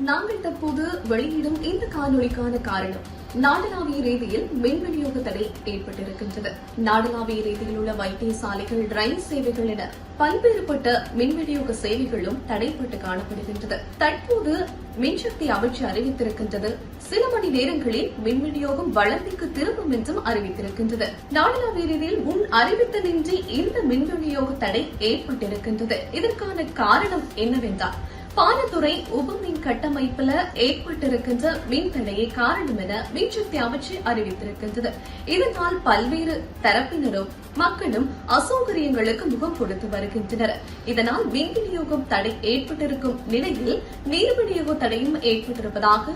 நாங்கள் தற்போது வெளியிடும் இந்த காணொலிக்கான காரணம் நாடளாவிய ரீதியில் மின் விநியோக தடை ஏற்பட்டிருக்கின்றது. நாடளாவிய ரீதியில் உள்ள வைத்தியசாலைகள் ரயில் சேவைகள் என பல்வேறுபட்ட மின் விநியோக சேவைகளும் தடைப்பட்டு காணப்படுகின்றது. தற்போது மின்சக்தி அமைச்சு அறிவித்திருக்கின்றது. சில மணி நேரங்களில் மின் விநியோகம் வளர்ச்சிக்கு திரும்பும் என்றும் அறிவித்திருக்கின்றது. நாடளாவிய ரீதியில் முன் அறிவித்தலின்றி இந்த மின் விநியோக தடை ஏற்பட்டிருக்கின்றது. இதற்கான காரணம் என்னவென்றால் பாலத்துறை உபமின் கட்டமைப்புல ஏற்பட்டிருக்கின்ற மின் தடையே காரணம் என மின்சக்தி அமைச்சு அறிவித்திருக்கின்றது. இதனால் பல்வேறு தரப்பினரும் மக்களும் அசௌகரியங்களுக்கு முகம் கொடுத்து வருகின்றனர். இதனால் மின் விநியோகம் தடை ஏற்பட்டிருக்கும் நிலையில் நீர் விநியோக தடையும் ஏற்பட்டிருப்பதாக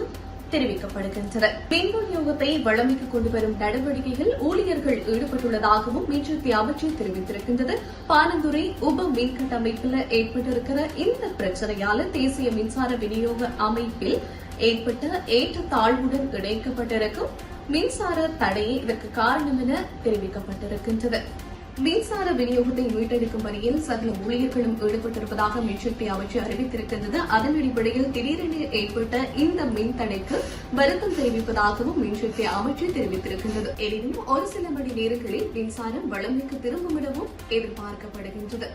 தெரிவிக்கப்படுகின்றன மின் விநியோகத்தை வழமைக்கு கொண்டு வரும் நடவடிக்கையில் ஊழியர்கள் ஈடுபட்டுள்ளதாகவும் மின்சக்தி அமைச்சு தெரிவித்திருக்கின்றது. பானந்துறை உப மின் கட்டமைப்பில் ஏற்பட்டிருக்கிற இந்த பிரச்சனையால தேசிய மின்சார விநியோக அமைப்பில் ஏற்பட்ட ஏற்ற தாழ்வுடன் இணைக்கப்பட்டிருக்கும் மின்சார தடையே இதற்கு காரணம் என தெரிவிக்கப்பட்டிருக்கின்றது. மின்சார விநியோகத்தை மீட்டெடுக்கும் பணியில் சகல ஊழியர்களும் ஈடுபட்டிருப்பதாக மின்சக்தி அமைச்சு அறிவித்திருக்கின்றது. அதன் அடிப்படையில் திடீரென ஏற்பட்ட இந்த மின் தடைக்கு வருத்தம் தெரிவிப்பதாகவும் மின்சக்தி அமைச்சு தெரிவித்திருக்கின்றது. எனினும் ஒரு சில மணி நேரங்களில் மின்சாரம் வளமைக்கு திரும்பும் எனவும் எதிர்பார்க்கப்படுகின்றது.